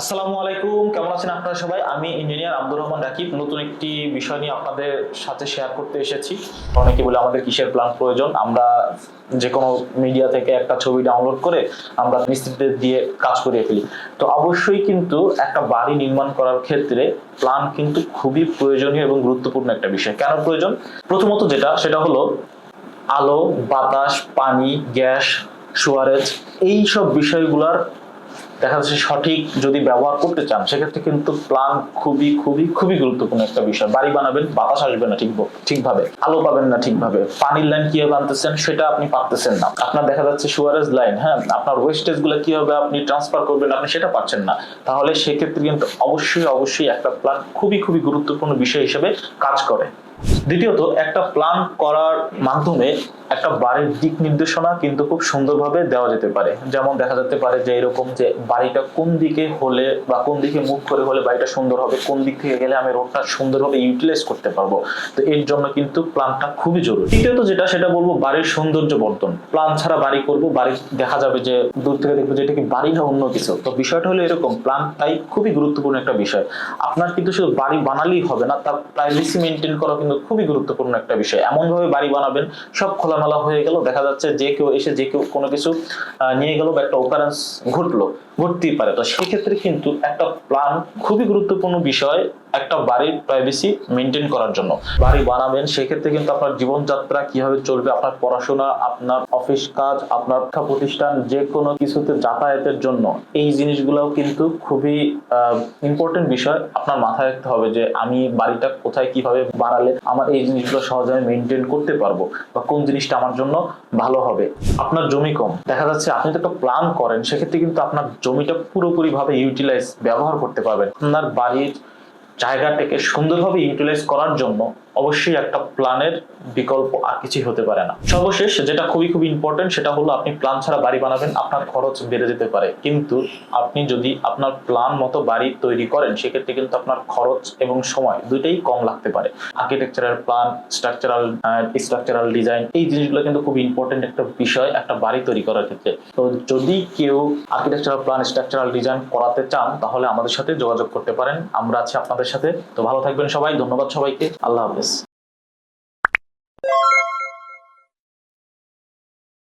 আসসালামু আলাইকুম, কেমন আছেন আপনারা সবাই? আমি ইঞ্জিনিয়ার আব্দুর রহমান রাকিব। নতুন একটি বিষয় নিয়ে আপনাদের সাথে শেয়ার করতে এসেছি। অনেকে বলে আমাদের কিসের প্ল্যান প্রয়োজন? আমরা যে কোনো মিডিয়া থেকে একটা ছবি ডাউনলোড করে আমরা মিস্ত্রিদের দিয়ে কাজ করিয়ে ফেলি। তো অবশ্যই কিন্তু একটা বাড়ি নির্মাণ করার ক্ষেত্রে প্ল্যান কিন্তু খুবই প্রয়োজনীয় এবং গুরুত্বপূর্ণ একটা বিষয়। কেন প্রয়োজন? প্রথমত যেটা, সেটা হলো আলো, বাতাস, পানি, গ্যাস সুয়ারেজ এই সব বিষয়গুলোর দেখা যাচ্ছে সঠিক যদি ব্যবহার করতে চান, সেক্ষেত্রে কিন্তু প্ল্যান খুবই খুবই খুবই গুরুত্বপূর্ণ একটা বিষয়। বাড়ি বানাবেন, বাতাস আসবে না ঠিক ঠিকভাবে। আলো পাবেন না ঠিকভাবে। পানির লাইন কীভাবে আনতেছেন, সেটা আপনি পারতেছেন না। আপনার দেখা যাচ্ছে সুয়ারেজ লাইন হ্যাঁ আপনার ওয়েস্টেজগুলো কীভাবে আপনি ট্রান্সফার করবেন, আপনি সেটা পাচ্ছেন না। তাহলে সেক্ষেত্রে কিন্তু অবশ্যই অবশ্যই একটা প্ল্যান খুবই খুবই গুরুত্বপূর্ণ বিষয় হিসেবে কাজ করে। দ্বিতীয়ত, একটা প্ল্যান করার মাধ্যমে একটা বাড়ির দিক নির্দেশনা কিন্তু খুব সুন্দরভাবে দেওয়া যেতে পারে। যেমন দেখা যেতে পারে যে এরকম যে বাড়িটা কোন দিকে হলে বা কোন দিকে মুখ করে হলে বাড়িটা সুন্দর হবে, কোন দিক থেকে গেলে আমি রোডটা সুন্দরভাবে ইউটিলাইজ করতে পারব। তো এর জন্য কিন্তু প্ল্যানটা খুবই জরুরি। তৃতীয়ত যেটা, সেটা বলব বাড়ির সৌন্দর্য বর্ধন। প্ল্যান ছাড়া বাড়ি করব, বাড়ি দেখা যাবে যে দূর থেকে দেখব যে এটা কি বাড়ি না অন্য কিছু। তো বিষয়টা হলো এরকম প্ল্যান তাই খুবই গুরুত্বপূর্ণ একটা বিষয়। আপনার কিন্তু শুধু বাড়ি বানালেই হবে না, তার প্রাইভেসি মেনটেন করা কিন্তু খুবই গুরুত্বপূর্ণ একটা বিষয়। এমন ভাবে বাড়ি বানাবেন, সব খোলামেলা হয়ে গেল, দেখা যাচ্ছে যে কেউ এসে যে কেউ কোনো কিছু নিয়ে গেল বা একটা ওকারেন্স ঘটলো, ঘটতেই পারে। তো সেক্ষেত্রে কিন্তু একটা প্ল্যান খুবই গুরুত্বপূর্ণ বিষয় একটা বাড়ির প্রাইভেসি মেনটেন করার জন্য। বাড়ি বানাবেন, সেক্ষেত্রে কিন্তু আপনার জীবনযাত্রা কীভাবে চলবে, আপনার পড়াশোনা, আপনার অফিস কাজ, আপনার শিক্ষা প্রতিষ্ঠান যে কোনো কিছুতে যাতায়াতের জন্য। এই জিনিসগুলোও কিন্তু খুবই ইম্পর্টেন্ট বিষয় আপনার মাথায় রাখতে হবে যে আমি বাড়িটা কোথায় কীভাবে বাড়ালে আমার এই জিনিসগুলো সহজে আমি মেনটেন করতে পারব বা কোন জিনিসটা আমার জন্য ভালো হবে। আপনার জমি কম। দেখা যাচ্ছে আপনি তো একটা প্ল্যান করেন, সেক্ষেত্রে কিন্তু আপনার জমিটা পুরোপুরি ভাবে ইউটিলাইজ ব্যবহার করতে পারবেন। আপনার বাড়ির জায়গাটাকে সুন্দরভাবে ইউটিলাইজ করার জন্য অবশ্যই একটা প্ল্যানের বিকল্প আর কিছুই হতে পারে না। সর্বশেষ যেটা খুবই খুবই ইম্পর্টেন্ট সেটা হলো আপনি প্ল্যান ছাড়া বাড়ি বানাবেন, আপনার খরচ বেড়ে যেতে পারে। কিন্তু আপনি যদি আপনার প্ল্যান মতো বাড়ি তৈরি করেন, সেক্ষেত্রে কিন্তু আপনার খরচ এবং সময় দুইটাই কম লাগতে পারে। Architectural plan structural structural design এই জিনিসগুলো কিন্তু খুব ইম্পর্টেন্ট একটা বিষয়, একটা বাড়ি তৈরি করার ক্ষেত্রে। তো যদি কেউ আর্কিটেকচারাল প্ল্যান স্ট্রাকচারাল ডিজাইন করাতে চান, তাহলে আমাদের সাথে যোগাযোগ করতে পারেন। আমরা আছি আপনাদের সাথে। তো ভালো থাকবেন সবাই ধন্যবাদ সবাইকে। আল্লাহ হাফেজ।